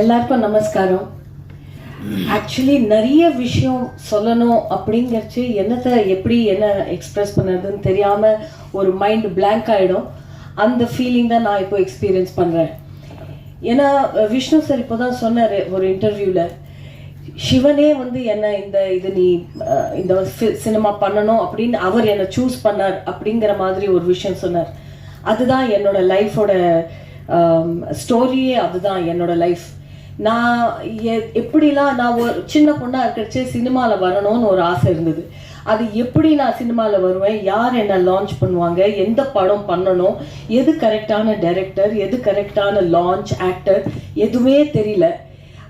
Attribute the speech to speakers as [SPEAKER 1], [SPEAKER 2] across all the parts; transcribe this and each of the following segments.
[SPEAKER 1] எல்லாருக்கும் நமஸ்காரம். ஆக்சுவலி நிறைய விஷயம் சொல்லணும் அப்படிங்கிறச்சு என்னத்தை எப்படி என்ன எக்ஸ்பிரஸ் பண்ணுறதுன்னு தெரியாம ஒரு மைண்ட் பிளாங்க் ஆயிடும். அந்த ஃபீலிங் தான் நான் இப்போ எக்ஸ்பீரியன்ஸ் பண்றேன். ஏன்னா விஷ்ணு சார் இப்போ தான் சொன்னார் ஒரு இன்டர்வியூவில் சிவனே வந்து என்ன இந்த இது நீ இந்த சினிமா பண்ணணும் அப்படின்னு அவர் என்னை சூஸ் பண்ணார் அப்படிங்கிற மாதிரி ஒரு விஷயம் சொன்னார். அதுதான் என்னோட லைஃபோட Um, ஸ்டோரியே அதுதான் என்னோட லைஃப் நான் எ- எப்படிலாம் நான் ஒரு சின்ன பொண்ணாக இருக்கிறச்சே சினிமாவில் வரணும்னு ஒரு ஆசை இருந்தது. அது எப்படி நான் சினிமாவில் வருவேன்? யார் என்ன லான்ச் பண்ணுவாங்க? எந்த படம் பண்ணணும்? எது கரெக்டான டைரக்டர் எது கரெக்டான லான்ச் ஆக்டர் எதுவுமே தெரியல.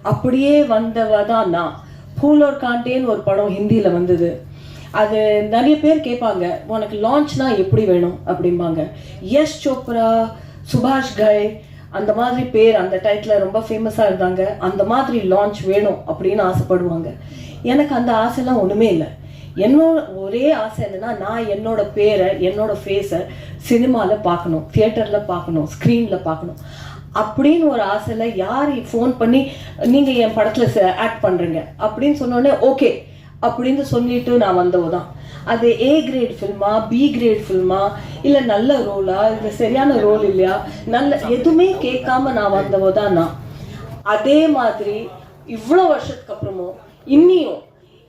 [SPEAKER 1] அப்படியே வந்தவ தான் நான். பூலோர் காண்டேன்னு ஒரு படம் ஹிந்தியில் வந்தது. அது நிறைய பேர் கேட்பாங்க உனக்கு லான்ச்னா எப்படி வேணும்? அப்படிம்பாங்க. யஷ் சோப்ரா சுபாஷ் கய் அந்த மாதிரி பேர் அந்த டைட்டில் ரொம்ப ஃபேமஸாக இருந்தாங்க. அந்த மாதிரி லான்ச் வேணும் அப்படின்னு ஆசைப்படுவாங்க. எனக்கு அந்த ஆசைலாம் ஒன்றுமே இல்லை. என்னோட ஒரே ஆசை என்னன்னா நான் என்னோட பேரை என்னோட ஃபேஸை சினிமாவில் பார்க்கணும் தியேட்டரில் பார்க்கணும் ஸ்க்ரீனில் பார்க்கணும். அப்படின்னு ஒரு ஆசையில் யார் ஃபோன் பண்ணி நீங்கள் என் படத்தில் ஆக்ட் பண்ணுறீங்க அப்படின்னு சொன்னோடனே ஓகே. அப்படின்னு சொல்லிட்டு நான் வந்தவ தான் அது ஏ கிரேட் ஃபில்மா பி கிரேட் ஃபில்மா இல்லை நல்ல ரோலா இல்லை சரியான ரோல் இல்லையா? நல்ல எதுவுமே கேட்காம நான் வந்தவ தான் நான். அதே மாதிரி இவ்வளோ வருஷத்துக்கு அப்புறமும் இன்னியும்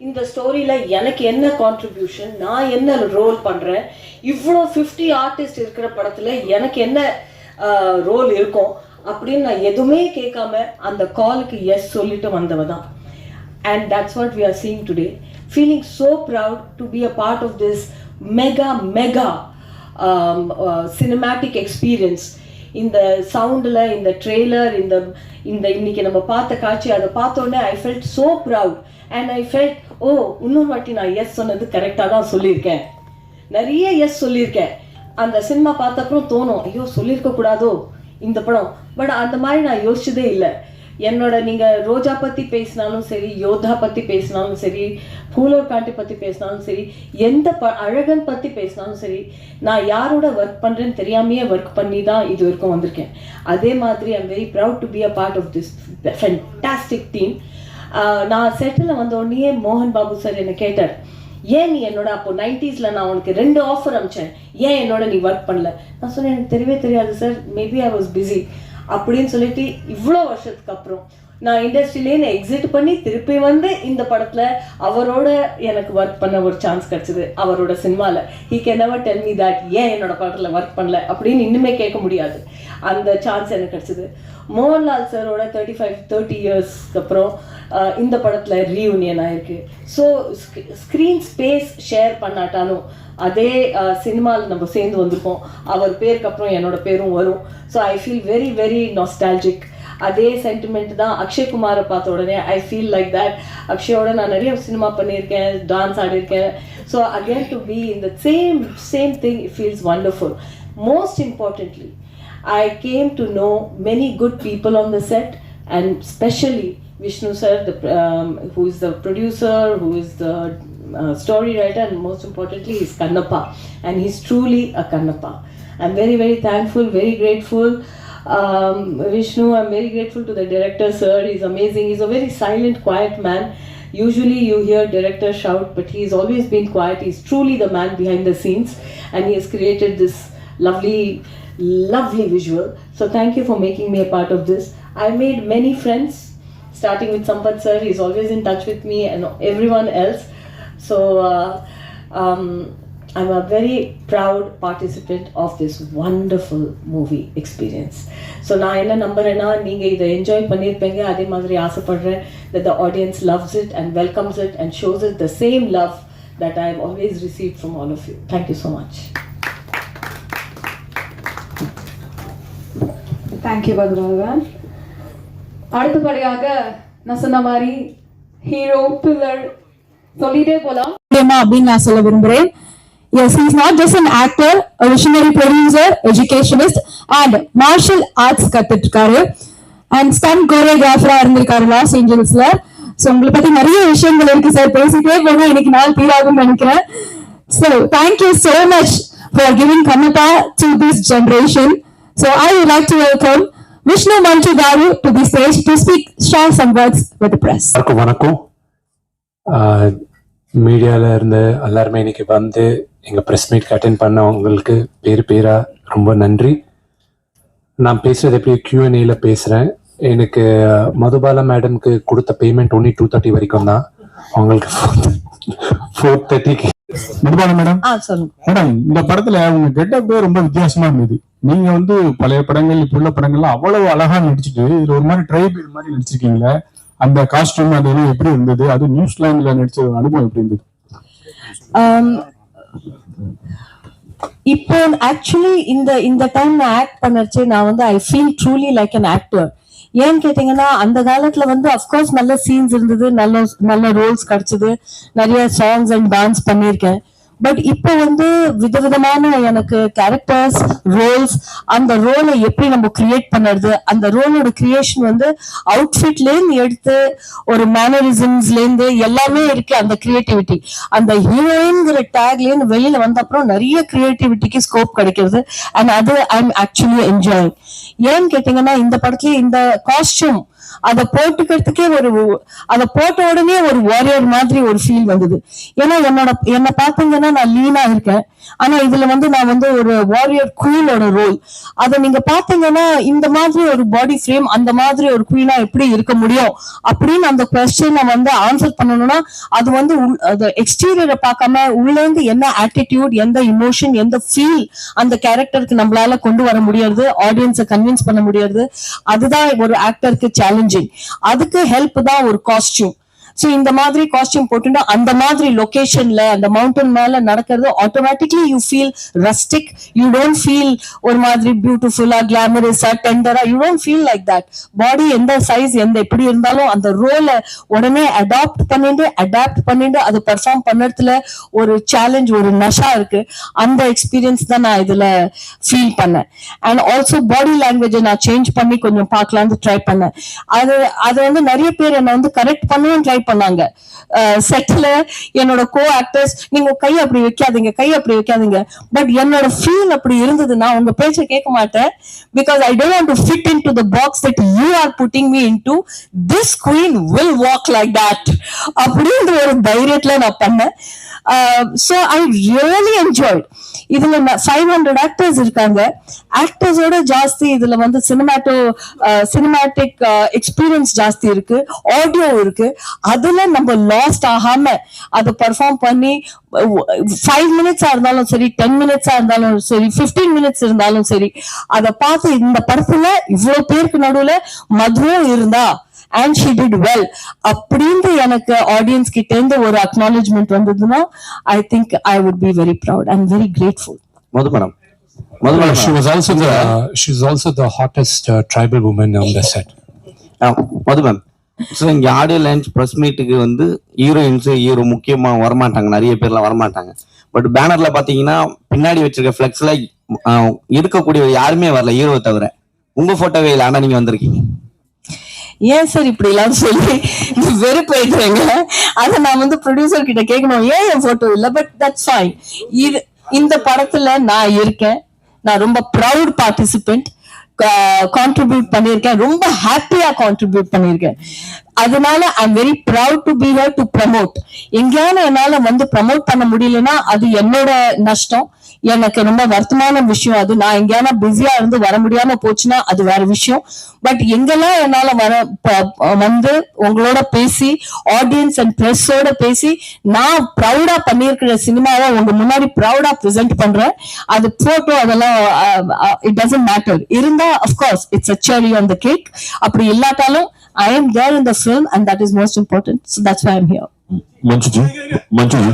[SPEAKER 1] இந்த ஸ்டோரியில் எனக்கு என்ன கான்ட்ரிபியூஷன் நான் என்ன ரோல் பண்ணுறேன் இவ்வளோ ஃபிஃப்டி ஆர்டிஸ்ட் இருக்கிற படத்தில் எனக்கு என்ன ரோல் இருக்கும் அப்படின்னு நான் எதுவுமே கேட்காம அந்த காலுக்கு எஸ் சொல்லிட்டு வந்தவ தான். And that's what we are seeing today feeling so proud to be a part of this mega mega um, uh, cinematic experience. இந்த சவுண்டில் இந்த ட்ரெய்லர் இந்த இந்த இன்னைக்கு நம்ம பார்த்த காட்சி அதை பார்த்தோன்னே I felt so proud and I felt oh இன்னொரு வாட்டி நான் எஸ் சொன்னது கரெக்டாக தான் சொல்லியிருக்கேன். நிறைய எஸ் சொல்லியிருக்கேன். அந்த சினிமா பார்த்தப்பறம் தோணும் ஐயோ சொல்லியிருக்க கூடாதோ? இந்த படம். பட் அந்த மாதிரி நான் யோசிச்சதே இல்லை. என்னோட நீங்கள் ரோஜா பற்றி பேசினாலும் சரி யோதா பற்றி பேசினாலும் சரி பூலோர் காட்டி பற்றி பேசினாலும் சரி எந்த ப அழகன் பற்றி பேசினாலும் சரி நான் யாரோட ஒர்க் பண்ணுறேன்னு தெரியாமையே ஒர்க் பண்ணி தான் இது வரைக்கும் வந்திருக்கேன். அதே மாதிரி I'm very proud to be a part of this fantastic team நான் செட்டில் வந்த உடனே மோகன் பாபு சார் என்னை கேட்டார் ஏன் நீ என்னோட அப்போ நைன்டிஸில் நான் உனக்கு ரெண்டு ஆஃபர் அமிச்சேன் ஏன் என்னோட நீ ஒர்க் பண்ணல? நான் சொன்னேன் எனக்கு தெரியவே தெரியாது sir maybe I was busy அப்படின்னு சொல்லிட்டு இவ்வளோ வருஷத்துக்கு அப்புறம் நான் இண்டஸ்ட்ரியிலேருந்து எக்ஸிட் பண்ணி திருப்பி வந்து இந்த படத்தில் அவரோட எனக்கு ஒர்க் பண்ண ஒரு சான்ஸ் கிடச்சிது அவரோட சினிமாவில் he can never tell me that ஏன் என்னோட படத்தில் ஒர்க் பண்ணல அப்படின்னு இன்னுமே கேட்க முடியாது. அந்த சான்ஸ் எனக்கு கிடச்சிது. மோகன்லால் சாரோட தேர்ட்டி ஃபைவ் தேர்ட்டி இயர்ஸ்க்கு அப்புறம் இந்த படத்தில் ரீயூனியன் ஆயிருக்கு. ஸோ ஸ்க்ரீன் ஸ்பேஸ் ஷேர் பண்ணாட்டாலும் அதே சினிமாவில் நம்ம சேர்ந்து வந்திருக்கோம் அவர் பேருக்கு அப்புறம் என்னோட பேரும் வரும். So I feel very very nostalgic அதே சென்டிமெண்ட் தான் அக்ஷய் குமாரை பார்த்த உடனே ஐ ஃபீல் லைக் தட் அக்ஷயோட நான் நிறைய சினிமா பண்ணியிருக்கேன் dance ஆடியிருக்கேன். So again to be in the same same thing feels wonderful most importantly I came to know many good people on the set, and especially Vishnu sir, the, um, who is the producer, who is the uh, story writer, and most importantly, he's Kannappa, and he's truly a Kannappa. I'm very, very thankful, very grateful. Um, Vishnu, I'm very grateful to the director, sir. He's amazing. He's a very silent, quiet man. Usually, you hear director shout, but he's always been quiet. He's truly the man behind the scenes, and he has created this lovely lovely visual. So thank you for making me a part of this. I made many friends, starting with Sampath sir. He's always in touch with me and everyone else. So uh, um, I'm a very proud participant of this wonderful movie experience. So நான் என்ன நம்புறேன்னா நீங்க இதை enjoy பண்ணியிருப்பீங்க அதே மாதிரி ஆசைப்படுறேன் that the audience loves it and welcomes it and shows it the same love that I've always received from all of you. Thank you so much.
[SPEAKER 2] Thank you பத்ராகவன் அடுத்தபடியாக நான் சொன்ன மாதிரி ஹீரோ பில்லர் சொல்லிட்டே போலாம்.
[SPEAKER 3] அப்படின்னு நான் சொல்ல விரும்புறேன். Yes, he's not just an actor, a visionary producer, educationist, and martial arts கத்துட்டு இருக்காரு அண்ட் ஸ்டன் கோரியோகிராஃபரா இருந்திருக்காரு லாஸ் ஏஞ்சல்ஸ்ல ஸோ உங்களை பத்தி நிறைய விஷயங்கள் இருக்கு சார் பேசிட்டே போக இன்னைக்கு நாள் தீராகும் நினைக்கிறேன். So thank you so much for giving giving to this generation. So I would like to welcome Vishnu Manchu Garu to the stage to speak, share some words with the press.
[SPEAKER 4] வணக்கம். மீடியாவில் இருந்து எல்லாருமே இன்னைக்கு வந்து எங்கள் press meet attend பண்ணவங்களுக்கு பேர் பேராக ரொம்ப நன்றி. நான் பேசுகிறது எப்படி கியூஎன்ஏல பேசுகிறேன் எனக்கு மதுபாலா மேடம்க்கு கொடுத்த பேமெண்ட் ஒன்லி டூ தேர்ட்டி வரைக்கும் தான். அவங்களுக்கு ஃபோர் தேர்ட்டிக்கு
[SPEAKER 5] மேடம்? மேடம் இந்த படத்துல உங்க கெட்டப் ரொம்ப வித்தியாசமா இருந்தது. நீங்க வந்து பழைய படங்கள் இப்ப உள்ள படங்கள்லாம் அவ்வளவு அழகா நடிச்சிட்டு இதுல ஒரு மாதிரி ட்ரைப் இது மாதிரி நடிச்சிருக்கீங்களே அந்த காஸ்டியூம் அது எப்படி இருந்தது? அது நியூசிலாந்துல நடிச்ச அனுபவம் எப்படி இருந்தது?
[SPEAKER 1] Um, இப்போ ஆக்சுவலி இந்த இந்த டைம் நான் ஆக்ட் பண்ணச்சு நான் வந்து I feel truly like an actor ஏன்னு கேட்டீங்கன்னா அந்த காலத்துல வந்து அஃப்கோர்ஸ் நல்ல சீன்ஸ் இருந்தது நல்ல நல்ல ரோல்ஸ் கிடைச்சது. நிறைய சாங்ஸ் அண்ட் டான்ஸ் பண்ணியிருக்கேன். பட் இப்போ வந்து விதவிதமான எனக்கு கேரக்டர்ஸ் ரோல்ஸ் அந்த ரோலை எப்படி நம்ம கிரியேட் பண்ணுறது? அந்த ரோலோட கிரியேஷன் வந்து அவுட்ஃபிட்லேருந்து எடுத்து ஒரு மேனரிசம்ஸ்லேருந்து எல்லாமே இருக்கு அந்த கிரியேட்டிவிட்டி அந்த ஹீரோயின்ங்கிற டேக்லேருந்து வெளியில் வந்த அப்புறம் நிறைய கிரியேட்டிவிட்டிக்கு ஸ்கோப் கிடைக்கிறது. அண்ட் அது ஐ எம் ஆக்சுவலி என்ஜாயிங் ஏன்னு கேட்டிங்கன்னா இந்த படத்துல இந்த காஸ்டியூம் அதை போட்டுக்கிறதுக்கே ஒரு அதை போட்ட உடனே ஒரு வாரியர் மாதிரி ஒரு ஃபீல் வந்தது. ஏன்னா என்னோட என்னை பார்த்தீங்கன்னா நான் லீனா இருக்கேன். ஆனா இதுல வந்து நான் வந்து ஒரு வாரியர் குயினோட ரோல் அதை நீங்க பாத்தீங்கன்னா இந்த மாதிரி ஒரு பாடி ஃப்ரேம் அந்த மாதிரி ஒரு குயினா எப்படி இருக்க முடியும் அப்படின்னு அந்த கொஸ்டினை வந்து ஆன்சர் பண்ணணும்னா அது வந்து உள்- அது எக்ஸ்டீரியரை பார்க்காம உள்ள இருந்து என்ன ஆட்டிடியூட் எந்த இமோஷன் எந்த ஃபீல் அந்த கேரக்டருக்கு நம்மளால கொண்டு வர முடியாது ஆடியன்ஸை கன்வின்ஸ் பண்ண முடியாது அதுதான் ஒரு ஆக்டருக்கு சேலஞ்சிங் அதுக்கு ஹெல்ப் தான் ஒரு காஸ்டியூம் சோ இந்த மாதிரி காஸ்டியூம் போட்டுட்டா அந்த மாதிரி லொகேஷன்ல அந்த மவுண்டன் மேல நடக்கிறது automatically you feel rustic you don't feel ஒரு மாதிரி பியூட்டிஃபுல்லா கிளாமரஸா டெண்டரா you don't feel like that body எந்த சைஸ் எந்த எப்படி இருந்தாலும் அந்த ரோலை உடனே அடாப்ட் பண்ணிட்டு அடாப்ட் பண்ணிட்டு அதை பெர்ஃபார்ம் பண்ணறதுல ஒரு சேலஞ்ச் ஒரு நஷா இருக்கு. அந்த எக்ஸ்பீரியன்ஸ் தான் நான் இதுல ஃபீல் பண்ணேன். அண்ட் ஆல்சோ பாடி லாங்குவேஜை நான் சேஞ்ச் பண்ணி கொஞ்சம் பார்க்கலாம்னு ட்ரை பண்ணேன். அது அது வந்து நிறைய பேர் என்னை வந்து கரெக்ட் பண்ணவும் ட்ரை பண்ணாங்க. செட்ல என்னோட கோ ஆக்டர்ஸ் நீங்க கை அப்படி வைக்காதீங்க கை அப்படி வைக்காதீங்க. பட் என்னோட ஃபீல் அப்படி இருந்ததுன்னா உங்க பேச்சை கேட்க மாட்டேன். Because I don't want to fit into the box that you are putting me into this queen will walk like that அப்படின்ற ஒரு தைரியத்துல நான் பண்ணேன். ஸோ ஐ ரியலி என்ஜாய்ட் இதுல ஃபைவ் ஹண்ட்ரட் ஆக்டர்ஸ் இருக்காங்க. ஆக்டர்ஸோட ஜாஸ்தி இதுல வந்து சினிமாட்டோ சினிமாட்டிக் எக்ஸ்பீரியன்ஸ் ஜாஸ்தி இருக்கு ஆடியோ இருக்கு. அதுல நம்ம லாஸ்ட் ஆகாம அதை பெர்ஃபார்ம் பண்ணி ஃபைவ் மினிட்ஸா இருந்தாலும் சரி டென் மினிட்ஸா இருந்தாலும் சரி 15 மினிட்ஸ் இருந்தாலும் சரி அதை பார்த்து இந்த படத்துல இவ்வளவு பேருக்கு நடுவுல மதுவும் இருந்தா அண்ட் ஷி டிட் வெல் அப்படின்னு எனக்கு ஆடியன்ஸ் கிட்ட இருந்து ஒரு அக்னாலஜ்மெண்ட் வந்ததுன்னா I think I would be very proud and very
[SPEAKER 6] grateful Madhu madam madam
[SPEAKER 4] she was also the she's also the hottest uh, tribal woman on the set.
[SPEAKER 6] Ah, Madhu ma'am so இங்க audio launch press மீட்டுக்கு வந்து heroines hero முக்கியமா வரமாட்டாங்க. நிறைய பேர்லாம் வரமாட்டாங்க. But பேனர்ல பாத்தீங்கன்னா பின்னாடி வச்சிருக்க ஃபிளெக்ஸ்ல இருக்கக்கூடிய யாருமே வரல ஹீரோவை தவிர. உங்க போட்டோவே இல்லை ஆனா நீங்க வந்திருக்கீங்க.
[SPEAKER 1] ஏன் சார் இப்படி எல்லாம் சொல்லி வெறுப்பேற்றுறீங்க அதை நான் வந்து ப்ரொடியூசர் கிட்ட கேட்கணும். ஏன் என் போட்டோ இல்ல? பட் தட்ஸ் ஃபைன் இது இந்த படத்துல நான் இருக்கேன். நான் ரொம்ப ப்ரௌட் பார்ட்டிசிபென்ட் கான்ட்ரிபியூட் பண்ணியிருக்கேன். ரொம்ப ஹாப்பியா கான்ட்ரிபியூட் பண்ணியிருக்கேன். அதனால I am very proud to be her to promote எங்கேயான என்னால வந்து ப்ரமோட் பண்ண முடியலன்னா அது என்னோட நஷ்டம். எனக்கு ரொம்ப வருத்தமான விஷயம் அது. நான் எங்கேயான பிஸியா இருந்து வர முடியாம போச்சுன்னா அது வேற விஷயம். பட் எங்கெல்லாம் என்னால வர வந்து உங்களோட பேசி ஆடியன்ஸ் அண்ட் பிரஸோட பேசி நான் ப்ரௌடா பண்ணியிருக்கிற சினிமாவை உங்க முன்னாடி ப்ரௌடா ப்ரெசென்ட் பண்றேன். அது போட்டோ அதெல்லாம் இட் டசன்ட் மேட்டர் இருந்தா of course it's a cherry on the cake அப்படி இல்லாட்டாலும் I am there in the film and that is most important so that's I am here
[SPEAKER 5] Manjuji Manjuji.